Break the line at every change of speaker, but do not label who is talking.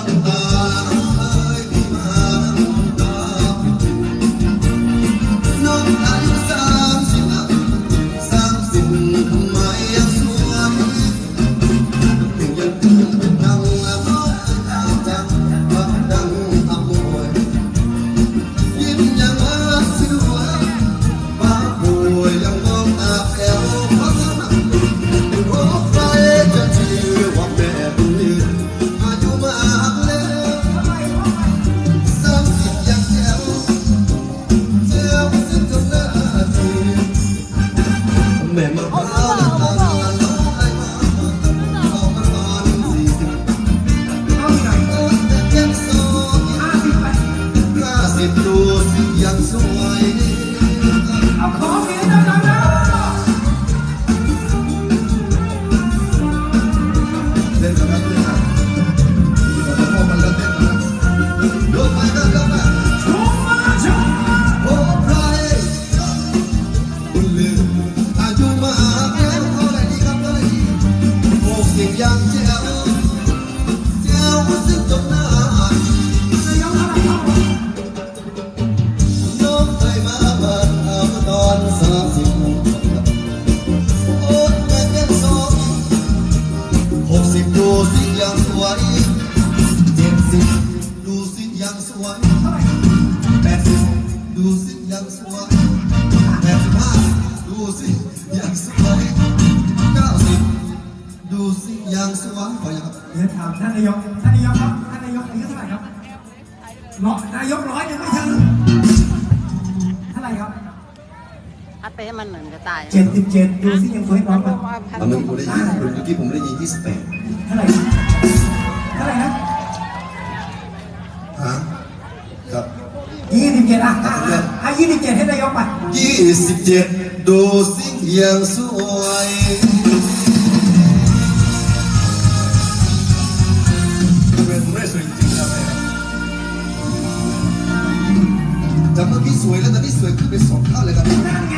วั ยังสวยเอา
ของเสียงดังๆนะ
เล่นกับนักเล่นนะอยู่กับพ่อมันแล้วเต้นนะยกไปกันยกไป
ชูมาชู
โอ้ใครคุณลืมอายุมากแล้วเท่าไหร่ดีครับเท่าไหร่ดีโอ้เก่งยังเจ้ ยังสวยแปดสิบห้าดูสิยังสวยเก้าสิบดูสิยังสวยขออย่างครับ
เดี๋ยวถามท่านนายก ท่านนายกครับ ท่านนายกอายุเท่าไหร่ครับร้อยนายกร้อยยังไม่ถึงเท่าไหร่ครับ
อัดไปให้มันเหมือนจะตาย
เจ็ดสิบเจ็ดดูสิยังสวยน้องครับ
เมื่อกี้ผมได้ยินเมื่อกี้ผมได้ยินที่สิบแปด
เท่าไหร่เท่าไหร่นะ
ฮะครับ
ยี่สิบเจ็ดอะ อะอะอะยี่สิบเจ็ดให้นายกไป
ยี่สิบเจ็ดดูสิยังสวยเป็นไม่สวยจริงนะแม่จากเมื่อกี้สวยแล้วตอนนี้สวยขึ้นเป็นสองเท่าเลยครับ
นั่นไง